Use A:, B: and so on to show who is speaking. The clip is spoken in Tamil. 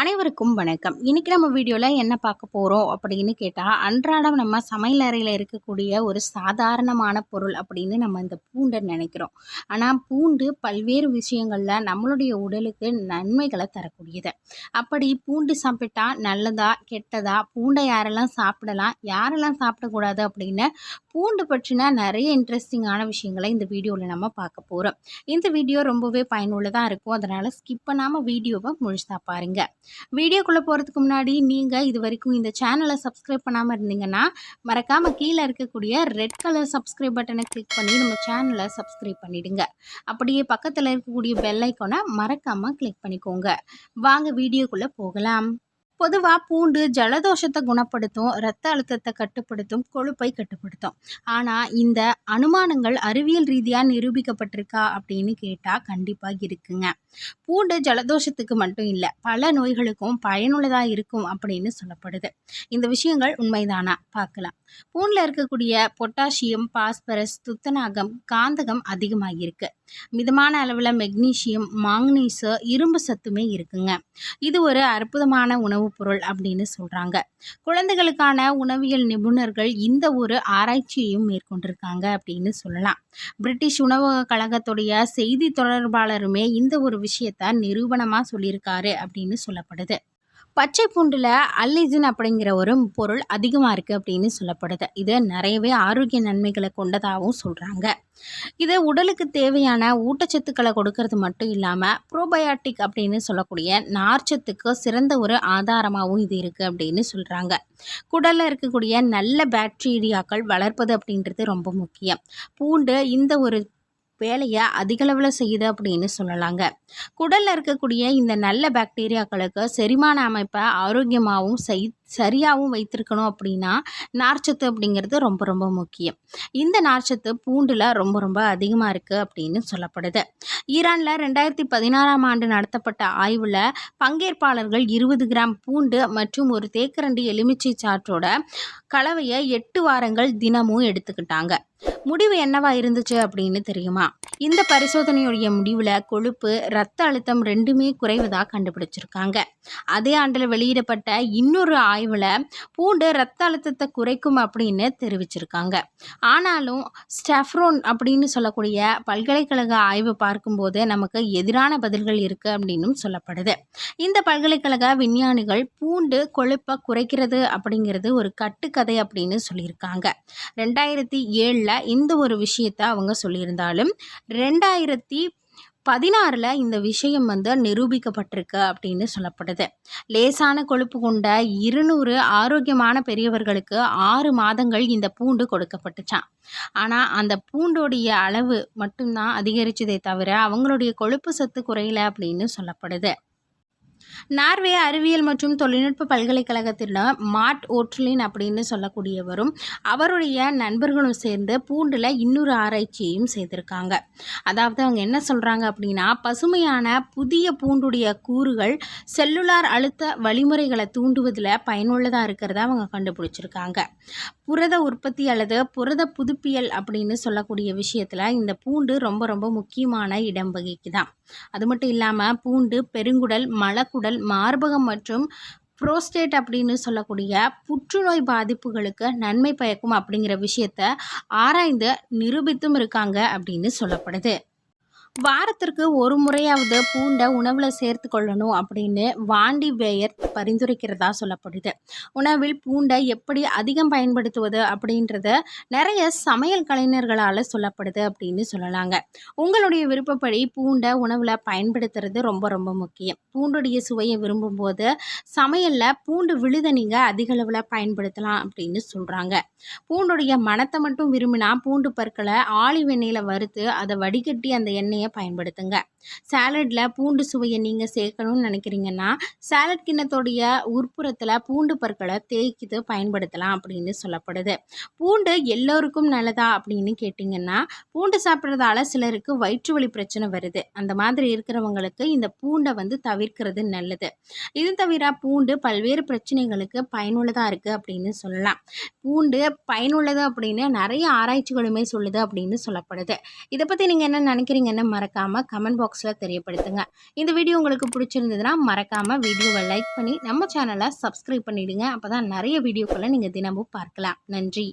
A: அனைவருக்கும் வணக்கம். இன்றைக்கி நம்ம வீடியோவில் என்ன பார்க்க போகிறோம் அப்படின்னு கேட்டால் அன்றாடம் நம்ம சமையல் அறையில் இருக்கக்கூடிய ஒரு சாதாரணமான பொருள் அப்படின்னு நம்ம இந்த பூண்டை நினைக்கிறோம். ஆனால் பூண்டு பல்வேறு விஷயங்களில் நம்மளுடைய உடலுக்கு நன்மைகளை தரக்கூடியது. அப்படி பூண்டு சாப்பிட்டா நல்லதா கெட்டதா பூண்டை யாரெல்லாம் சாப்பிடலாம் யாரெல்லாம் சாப்பிடக்கூடாது அப்படின்னு பூண்டு பற்றின நிறைய இன்ட்ரெஸ்டிங்கான விஷயங்களை இந்த வீடியோவில் நம்ம பார்க்க போகிறோம் இந்த வீடியோ ரொம்பவே பயனுள்ளதாக இருக்கும். அதனால் ஸ்கிப் பண்ணாமல் வீடியோவை முழுசாக பாருங்கள் வீடியோக்குள்ளே போகிறதுக்கு முன்னாடி நீங்கள் இது வரைக்கும் இந்த சேனலை சப்ஸ்கிரைப் பண்ணாமல் இருந்தீங்கன்னா மறக்காமல் கீழே இருக்கக்கூடிய ரெட் கலர் சப்ஸ்கிரைப் பட்டனை கிளிக் பண்ணி நம்ம சேனலை சப்ஸ்கிரைப் பண்ணிவிடுங்க அப்படியே பக்கத்தில் இருக்கக்கூடிய பெல் ஐக்கானை மறக்காமல் கிளிக் பண்ணிக்கோங்க. வாங்க வீடியோக்குள்ளே போகலாம். பொதுவாக பூண்டு ஜலதோஷத்தை குணப்படுத்தும் இரத்த அழுத்தத்தை கட்டுப்படுத்தும் கொழுப்பை கட்டுப்படுத்தும். ஆனால் இந்த அனுமானங்கள் அறிவியல் ரீதியாக நிரூபிக்கப்பட்டிருக்கா அப்படின்னு கேட்டால் கண்டிப்பாக இருக்குங்க. பூண்டு ஜலதோஷத்துக்கு மட்டும் இல்லை பல நோய்களுக்கும் பயனுள்ளதாக இருக்கும் அப்படின்னு சொல்லப்படுது. இந்த விஷயங்கள் உண்மைதானா? பார்க்கலாம். பூண்டில் இருக்கக்கூடிய பொட்டாசியம் பாஸ்பரஸ் துத்தநாகம் காந்தகம் அதிகமாக மிதமான அளவில் மெக்னீசியம் மாங்கனீசு இரும்பு சத்துமே இருக்குங்க. இது ஒரு அற்புதமான உணவுப் பொருள் அப்படின்னு சொல்கிறாங்க குழந்தைகளுக்கான உணவியல் நிபுணர்கள் இந்த ஒரு ஆராய்ச்சியையும் மேற்கொண்டிருக்காங்க அப்படின்னு சொல்லலாம். பிரிட்டிஷ் உணவக கழகத்துடைய செய்தி தொடர்பாளருமே இந்த ஒரு விஷயத்த நிரூபணமாக சொல்லியிருக்காரு அப்படின்னு சொல்லப்படுது. பச்சை பூண்டில் அல்லிசின் அப்படிங்கிற ஒரு பொருள் அதிகமாக இருக்குது அப்படின்னு சொல்லப்படுது. இது நிறையவே ஆரோக்கிய நன்மைகளை கொண்டதாகவும் சொல்கிறாங்க இது உடலுக்கு தேவையான ஊட்டச்சத்துக்களை கொடுக்கறது மட்டும் இல்லாமல் ப்ரோபயாட்டிக் அப்படின்னு சொல்லக்கூடிய நார்ச்சத்துக்கு சிறந்த ஒரு ஆதாரமாகவும் இது இருக்குது அப்படின்னு சொல்கிறாங்க குடலில் இருக்கக்கூடிய நல்ல பாக்டீரியாக்கள் வளர்ப்பது அப்படின்றது ரொம்ப முக்கியம். பூண்டு இந்த ஒரு வேலையை அதிகளவில் செய்யுது அப்படின்னு சொல்லலாங்க. குடலில் இருக்கக்கூடிய இந்த நல்ல பாக்டீரியாக்களுக்கு செரிமான அமைப்பை ஆரோக்கியமாகவும் செய் சரியாகவும் வைத்திருக்கணும் அப்படின்னா நார்ச்சத்து அப்படிங்கிறது ரொம்ப ரொம்ப முக்கியம். இந்த நார்ச்சத்து பூண்டில் ரொம்ப ரொம்ப அதிகமாக இருக்குது அப்படின்னு சொல்லப்படுது. ஈரானில் ரெண்டாயிரத்தி பதினாறாம் ஆண்டு நடத்தப்பட்ட ஆய்வில் பங்கேற்பாளர்கள் இருபது கிராம் பூண்டு மற்றும் ஒரு தேக்கரண்டி எலுமிச்சை சாற்றோட கலவையை எட்டு வாரங்கள் தினமும் எடுத்துக்கிட்டாங்க. முடிவு என்னவா இருந்துச்சு அப்படின்னு தெரியுமா? இந்த பரிசோதனையுடைய முடிவில் கொழுப்பு ரத்த அழுத்தம் ரெண்டுமே குறைவதாக கண்டுபிடிச்சிருக்காங்க. அதே ஆண்டில் வெளியிடப்பட்ட இன்னொரு ஆய்வில் பூண்டு ரத்த அழுத்தத்தை குறைக்கும் அப்படின்னு தெரிவிச்சிருக்காங்க. ஆனாலும் ஸ்டெஃப்ரோன் அப்படின்னு சொல்லக்கூடிய பல்கலைக்கழக ஆய்வு பார்க்கும்போது நமக்கு எதிரான பதில்கள் இருக்குது அப்படின்னும் சொல்லப்படுது. இந்த பல்கலைக்கழக விஞ்ஞானிகள் பூண்டு கொழுப்பை குறைக்கிறது அப்படிங்கிறது ஒரு கட்டுக்கதை அப்படின்னு சொல்லியிருக்காங்க. ரெண்டாயிரத்தி ஏழில் இந்த ஒரு விஷயத்தை அவங்க சொல்லியிருந்தாலும் ரெண்டாயிரத்தி பதினாறில் இந்த விஷயம் வந்து நிரூபிக்கப்பட்டிருக்கு அப்படின்னு சொல்லப்படுது. லேசான கொழுப்பு கொண்ட இருநூறு ஆரோக்கியமான பெரியவர்களுக்கு ஆறு மாதங்கள் இந்த பூண்டு கொடுக்கப்பட்டுச்சான் ஆனால் அந்த பூண்டோடைய அளவு மட்டும்தான் அதிகரிச்சதே தவிர அவங்களுடைய கொழுப்பு சத்து குறையல அப்படின்னு சொல்லப்படுது. நார்வே அறிவியல் மற்றும் தொழில்நுட்ப பல்கலைக்கழகத்தில் மாட் ஓட்லின் அப்படின்னு சொல்லக்கூடியவரும் அவருடைய நண்பர்களும் சேர்ந்து பூண்டில் இன்னொரு ஆராய்ச்சியையும் செய்திருக்காங்க. அதாவது அவங்க என்ன சொல்கிறாங்க அப்படின்னா பசுமையான புதிய பூண்டுடைய கூறுகள் செல்லுலார் அழுத்த வழிமுறைகளை தூண்டுவதில் பயனுள்ளதாக இருக்கிறத அவங்க கண்டுபிடிச்சிருக்காங்க. புரத உற்பத்தி அல்லது புரத புதுப்பியல் அப்படின்னு சொல்லக்கூடிய விஷயத்தில் இந்த பூண்டு ரொம்ப ரொம்ப முக்கியமான இடம் வகிக்குதான் அது மட்டும் இல்லாமல் பூண்டு பெருங்குடல் மலக்குடல் மார்பகம் மற்றும் புரோஸ்டேட் அப்படின்னு சொல்லக்கூடிய புற்றுநோய் பாதிப்புகளுக்கு நன்மை பயக்கும் அப்படிங்கிற விஷயத்த ஆராய்ந்து நிரூபித்தும் இருக்காங்க அப்படின்னு சொல்லப்படுது. வாரத்திற்கு ஒரு முறையாவது பூண்டை உணவில் சேர்த்து கொள்ளணும் அப்படின்னு வாண்டி வேயர் பரிந்துரைக்கிறதா சொல்லப்படுது. உணவில் பூண்டை எப்படி அதிகம் பயன்படுத்துவது அப்படின்றத நிறைய சமையல் கலைஞர்களால் சொல்லப்படுது அப்படின்னு சொல்லலாங்க. உங்களுடைய விருப்பப்படி பூண்டை உணவில் பயன்படுத்துறது ரொம்ப ரொம்ப முக்கியம். பூண்டுடைய சுவையை விரும்பும்போது சமையலில் பூண்டு விழுதை நீங்கள் அதிக அளவில் பயன்படுத்தலாம் அப்படின்னு சொல்கிறாங்க பூண்டுடைய மனத்தை மட்டும் விரும்பினா பூண்டு பற்களை ஆளி எண்ணெயில் வறுத்து அதை வடிகட்டி அந்த எண்ணெயை பயன்படுத்துங்க. சாலடில் பூண்டு சுவையை நீங்கள் சேர்க்கணும்னு நினைக்கிறீங்கன்னா சாலட் கிண்ணத்தோடைய உட்புறத்தில் பூண்டு பற்களை தேய்க்கிது பயன்படுத்தலாம் அப்படின்னு சொல்லப்படுது. பூண்டு எல்லோருக்கும் நல்லதா அப்படின்னு கேட்டிங்கன்னா பூண்டு சாப்பிட்றதால சிலருக்கு வயிற்று வலி பிரச்சனை வருது. அந்த மாதிரி இருக்கிறவங்களுக்கு இந்த பூண்டை வந்து தவிர்க்கிறது நல்லது. இது தவிர பூண்டு பல்வேறு பிரச்சனைகளுக்கு பயனுள்ளதாக இருக்குது அப்படின்னு சொல்லலாம். பூண்டு பயனுள்ளது அப்படின்னு நிறைய ஆராய்ச்சிகளுமே சொல்லுது அப்படின்னு சொல்லப்படுது. இதை பற்றி நீங்கள் என்ன நினைக்கிறீங்கன்னு மறக்காமல் கமெண்ட் பாக்ஸில் தெரியப்படுத்துங்க. இந்த வீடியோ உங்களுக்கு பிடிச்சிருந்ததுன்னா மறக்காமல் வீடியோவை லைக் பண்ணி நம்ம சேனலை சப்ஸ்கிரைப் பண்ணிவிடுங்க அப்போ தான் நிறைய வீடியோக்களை நீங்கள் தினமும் பார்க்கலாம். நன்றி.